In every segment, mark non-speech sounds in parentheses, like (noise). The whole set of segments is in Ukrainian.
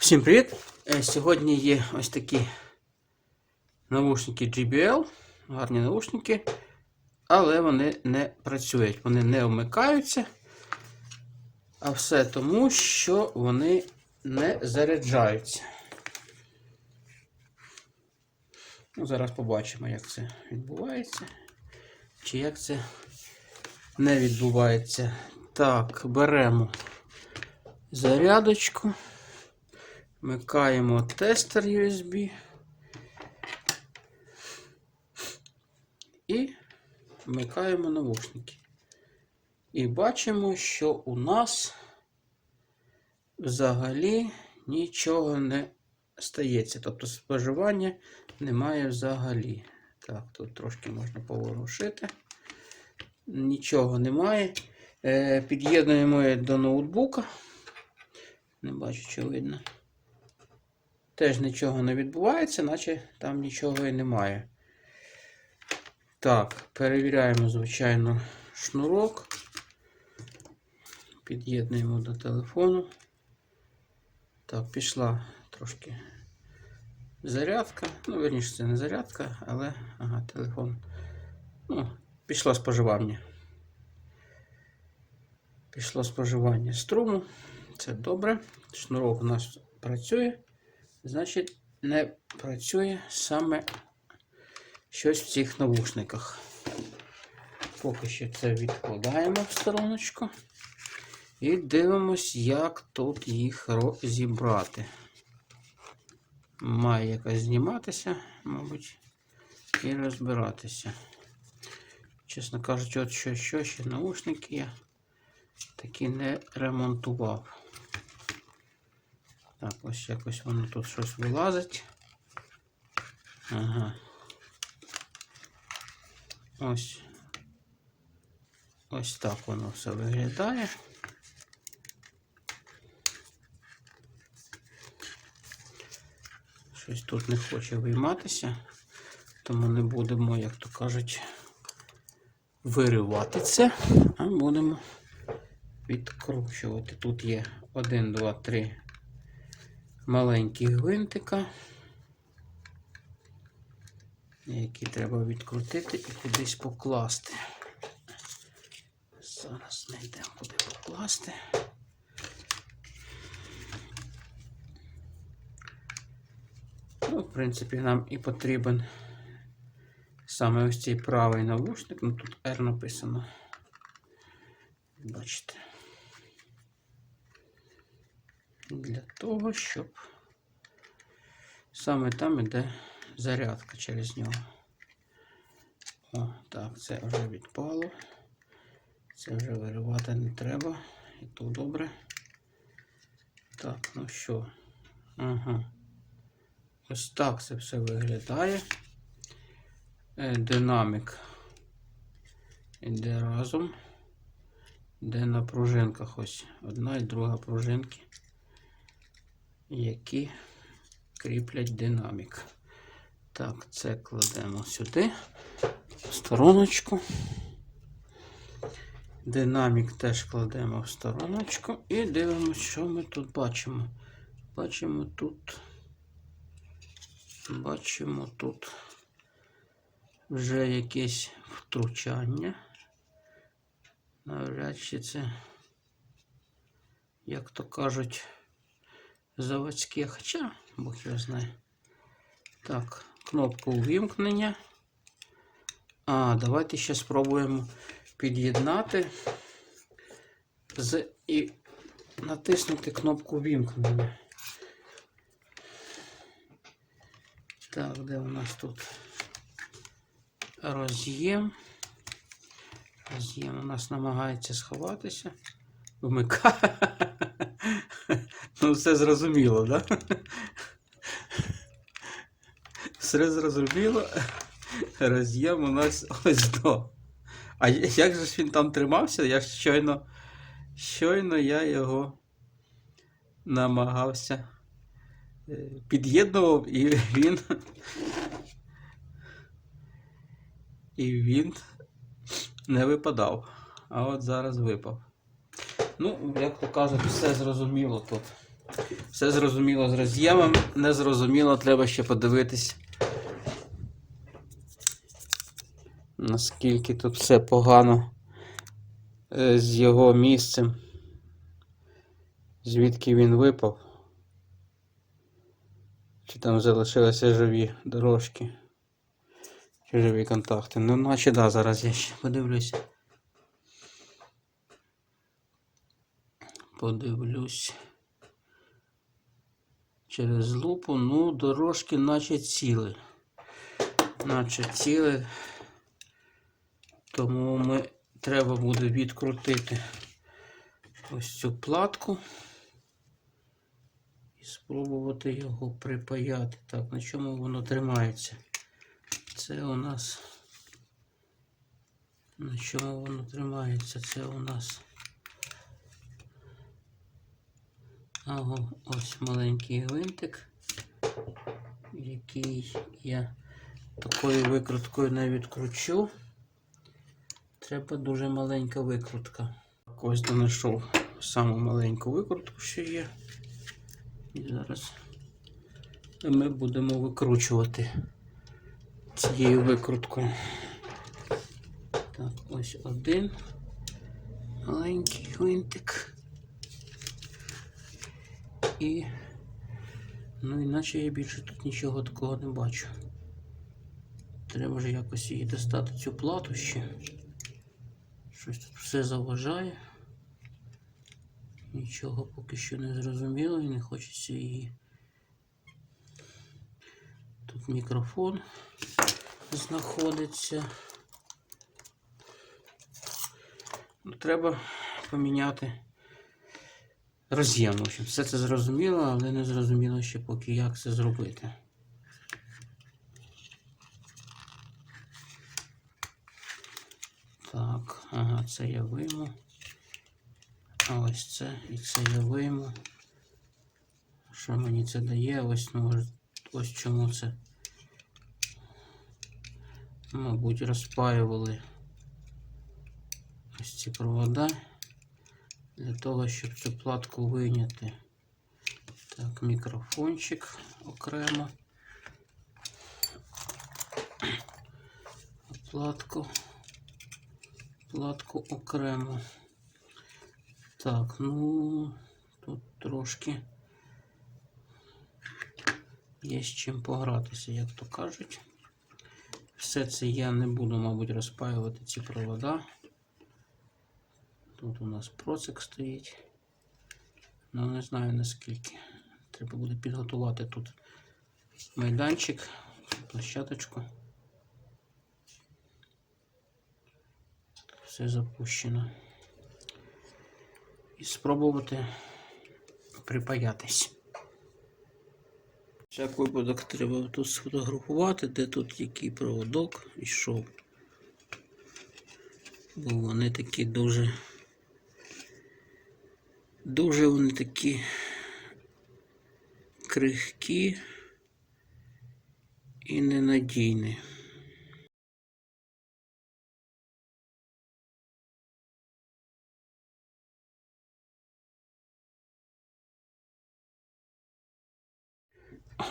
Всім привіт! Е, Сьогодні є ось такі навушники JBL, гарні навушники, але вони не працюють, вони не вмикаються. А все тому, що вони не заряджаються. Ну, Зараз побачимо, як це відбувається. Чи як це не відбувається. Так, беремо зарядочку. Вмикаємо тестер USB. І вмикаємо навушники. І бачимо, що у нас взагалі нічого не стається. Тобто споживання немає взагалі. Так, тут трошки можна поворушити. Нічого немає. Е, Під'єднуємо до ноутбука. Не бачу, що видно. Теж нічого не відбувається, наче там нічого і немає. Так, перевіряємо, звичайно, шнурок. Під'єднуємо до телефону. Так, пішла трошки зарядка. Ну, верніше, це не зарядка, але ага, телефон. Ну, пішло споживання. Пішло споживання струму. Це добре. Шнурок у нас працює. Значить, не працює саме щось в цих навушниках. Поки що це відкладаємо в стороночку. І дивимось, як тут їх розібрати. Має якось зніматися, мабуть, і розбиратися. Чесно кажучи, от що, що ще наушники я таки не ремонтував. Так, ось якось воно тут щось вилазить. Ага. Ось. Ось так воно все виглядає. Щось тут не хоче вийматися, тому не будемо, як то кажуть, виривати це, а будемо відкручувати. Тут є 1, 2, 3 маленькі гвинтика, які треба відкрутити і кудись покласти. Зараз знайдемо куди покласти. Ну, в принципі, нам і потрібен саме ось цей правий навушник. Ну тут R написано. Бачите. Для того, щоб саме там іде зарядка через нього. О, так, це вже відпало. Це вже виривати не треба. І тут добре. Так, ну що? Ага. Ось так це все виглядає. Е, Динамік іде разом. Де на пружинках ось одна і друга пружинки, які кріплять динамік. Так, це кладемо сюди, в стороночку. Динамік теж кладемо в стороночку і дивимося, що ми тут бачимо. Бачимо тут. Бачимо тут вже якесь втручання. Навряд чи це, як то кажуть, заводське, хоча Бог його знає. Так, кнопку увімкнення. А, давайте ще спробуємо під'єднати з і натиснути кнопку вімкнення. Так, де у нас тут роз'єм? Роз'єм у нас намагається сховатися. Вмикає. Ну, все зрозуміло? Да? Все зрозуміло. Роз'єм у нас ось до. А як же ж він там тримався? Я щойно, щойно я його намагався е, під'єднував і він. І він не випадав. А от зараз випав. Ну, як то кажуть, все зрозуміло тут. Все зрозуміло з роз'ємом, не зрозуміло, треба ще подивитись. Наскільки тут все погано е, з його місцем. Звідки він випав? Чи там залишилися живі дорожки? Чи живі контакти? Ну, наче да, зараз я ще подивлюсь. Подивлюсь. Через лупу, ну, дорожки наче ціли. Наче ціли. Тому ми треба буде відкрутити ось цю платку і спробувати його припаяти. Так, на чому воно тримається? Це у нас. На чому воно тримається? Це у нас. Ага, ось маленький гвинтик, який я такою викруткою не відкручу. Треба дуже маленька викрутка. Ось знайшов саму маленьку викрутку, що є. І зараз ми будемо викручувати цією викруткою. Так, ось один маленький гвинтик. І ну іначе я більше тут нічого такого не бачу. Треба ж якось її достати цю плату ще. Щось тут все заважає. Нічого поки що не зрозуміло і не хочеться її. Тут мікрофон знаходиться. Ну, Треба поміняти роз'єм. Все це зрозуміло, але не зрозуміло ще поки як це зробити. Так, ага, це я вийму. А ось це і це я вийму. Що мені це дає? Ось, ну, ось чому це. Мабуть, розпаювали ось ці провода для того, щоб цю платку вийняти. Так, мікрофончик окремо. Платку. Платку окремо. Так, ну тут трошки є з чим погратися, як то кажуть. Все це я не буду, мабуть, розпаювати ці провода. Тут у нас процик стоїть. Ну, не знаю наскільки. Треба буде підготувати тут майданчик, площадочку. Все запущено. І спробувати припаятись. Всяк випадок треба тут сфотографувати, де тут який проводок йшов. Бо вони такі дуже дуже вони такі крихкі і ненадійні.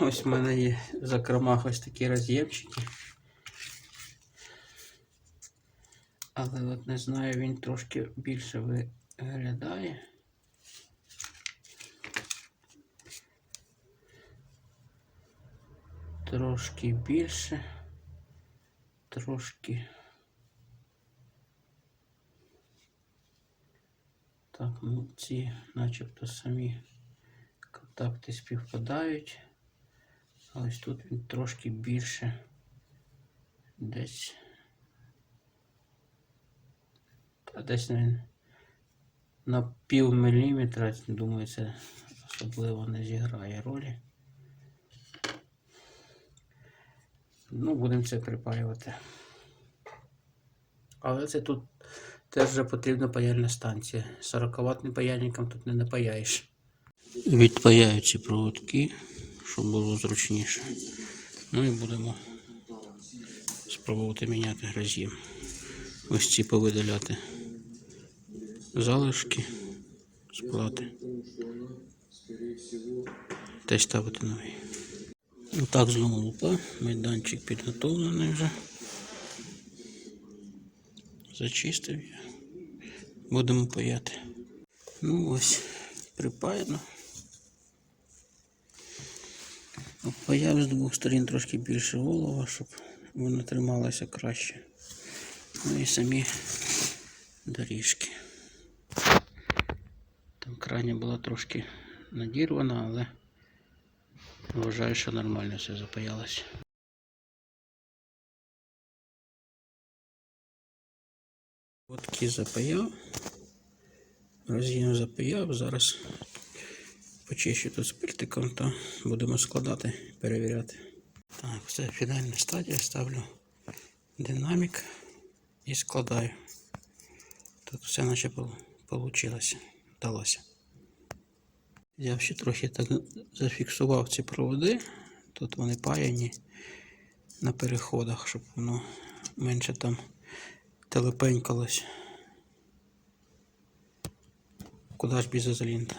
Ось в мене є в закромах ось такі роз'ємчики. Але от не знаю, він трошки більше виглядає. Трошки більше, трошки. Так, ну ці начебто самі контакти співпадають. А ось тут він трошки більше десь. Та десь він на пів міліметра, думаю, це особливо не зіграє ролі. Ну, будемо це припаювати. Але це тут теж вже потрібна паяльна станція. 40 ваттним паяльником тут не напаяєш. Відпаяю ці проводки, щоб було зручніше. Ну і будемо спробувати міняти гразі. Ось ці повидаляти залишки з плати. Та й ставити новий. Ну так, знову лупа. Майданчик підготовлений вже. Зачистив я. Будемо паяти. Ну ось, припаяно. Обпаяв з двох сторін трошки більше волова, щоб воно трималося краще. Ну і самі доріжки. Там крайня була трошки надірвана, але вважаю, що нормально все запаялося. Отки запаяв. Роз'єм запаяв. Зараз почищу тут спиртиком, то будемо складати, перевіряти. Так, це фінальна стадія. Ставлю динамік і складаю. Тут все наче вийшло, вдалося. Я ще трохи так зафіксував ці проводи. Тут вони паяні на переходах, щоб воно менше там телепенькалось. Куди ж без ізолінта?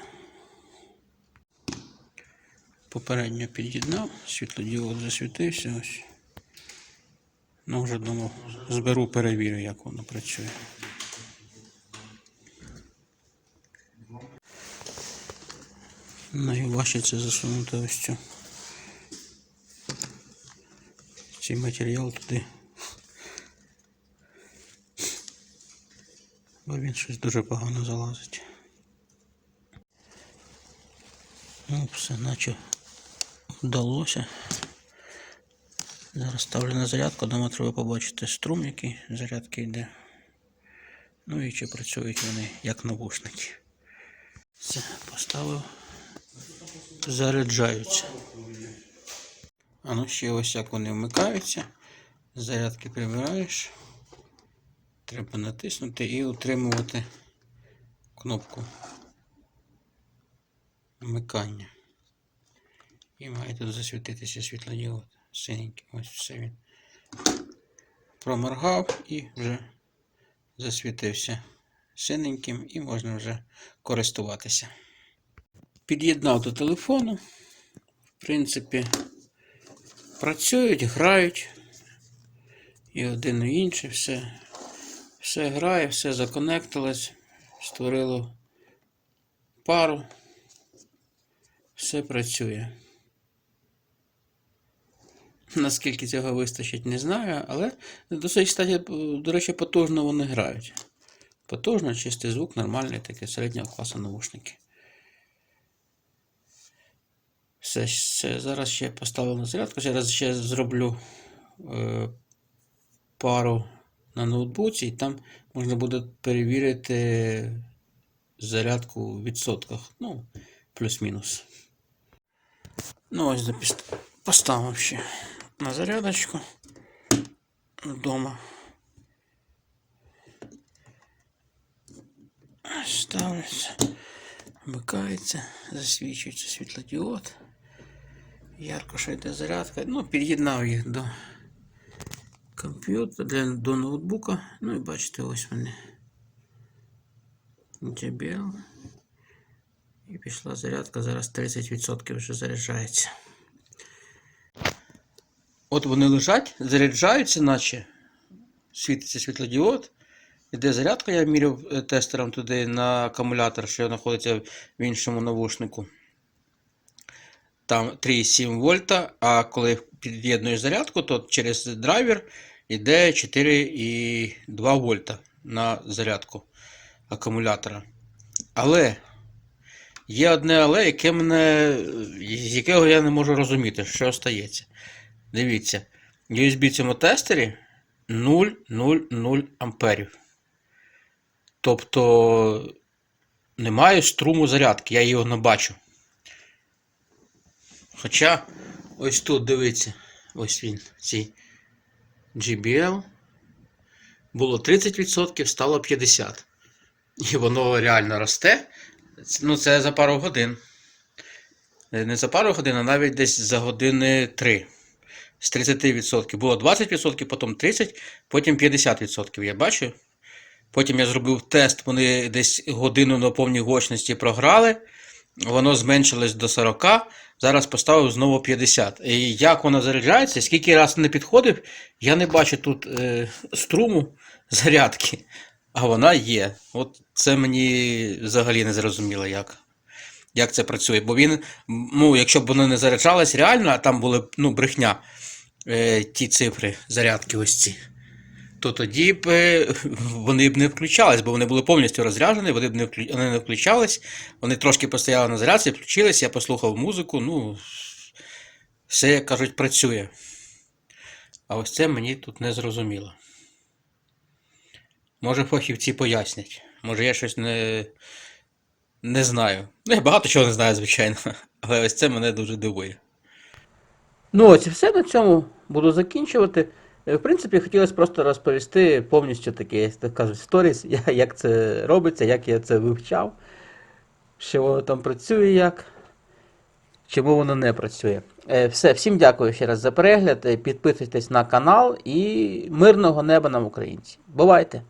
Попередньо під'єднав, світлодіод засвітився ось. Ну, вже думав, зберу, перевірю, як воно працює. Найважче це засунути ось цю. Цей матеріал туди. Бо він щось дуже погано залазить. Ну, все, наче вдалося. Зараз ставлю на зарядку, дома треба побачити струм, який зарядки йде. Ну і чи працюють вони як навушники. Все, поставив. Заряджаються. А ну ще ось як вони вмикаються. Зарядки прибираєш. Треба натиснути і утримувати кнопку вмикання. І має тут засвітитися світлодіод синенький. Ось все він. Проморгав і вже засвітився синеньким і можна вже користуватися. Під'єднав до телефону. В принципі, працюють, грають. І один і інший все. Все грає, все законектилось, створило пару, все працює. Наскільки цього вистачить, не знаю, але досить, кстати, до речі, потужно вони грають. Потужно, чистий звук, нормальний, такий середнього класу наушники. Все, все, зараз ще поставив на зарядку. Зараз ще зроблю е, пару на ноутбуці, і там можна буде перевірити зарядку у відсотках. Ну, плюс-мінус. Ну, ось поставив ще на зарядочку вдома. Ставиться, вмикається, засвічується світлодіод. Ярко що йде зарядка. Ну, під'єднав їх до комп'ютера до ноутбука. Ну і бачите, ось вони. JBL. І пішла зарядка, зараз 30% вже заряджається. От вони лежать, заряджаються, наче світиться світлодіод. Іде зарядка, я міряв е, тестером туди на акумулятор, що знаходиться в іншому навушнику. Там 3,7 вольта, а коли під'єднуєш зарядку, то через драйвер йде 4,2 вольта на зарядку акумулятора. Але є одне але, яке мене, з якого я не можу розуміти, що стається. Дивіться, в USB цьому тестері 0,00 амперів. Тобто немає струму зарядки, я його не бачу. Хоча ось тут дивіться, ось він, цей GBL. Було 30%, стало 50%. І воно реально росте. Ну, це за пару годин. Не за пару годин, а навіть десь за години 3. З 30%. Було 20%, потім 30%, потім 50%. Я бачу. Потім я зробив тест, вони десь годину на повній гучності програли. воно зменшилось до 40, зараз поставив знову 50. І як воно заряджається, скільки раз не підходив, я не бачу тут е, струму зарядки, а вона є. От це мені взагалі не зрозуміло, як. Як це працює? Бо він, ну, якщо б воно не заряджалось реально, а там були ну, брехня, е, ті цифри, зарядки ось ці, то тоді б е, вони б не включались, бо вони були повністю розряджені, вони б не, вклю... вони не включались, вони трошки постояли на зарядці, включились, я послухав музику, ну, все, як кажуть, працює. А ось це мені тут не зрозуміло. Може, фахівці пояснять. Може, я щось не, не знаю. Ну, я багато чого не знаю, звичайно. (laughs) Але ось це мене дуже дивує. Ну, ось і все на цьому буду закінчувати. Е, В принципі, хотілося просто розповісти повністю таке, так кажуть, сторіс, (laughs) як це робиться, як я це вивчав, що воно там працює, як, чому воно не працює. Е, Все, всім дякую ще раз за перегляд. Е, Підписуйтесь на канал і мирного неба нам, українці. Бувайте!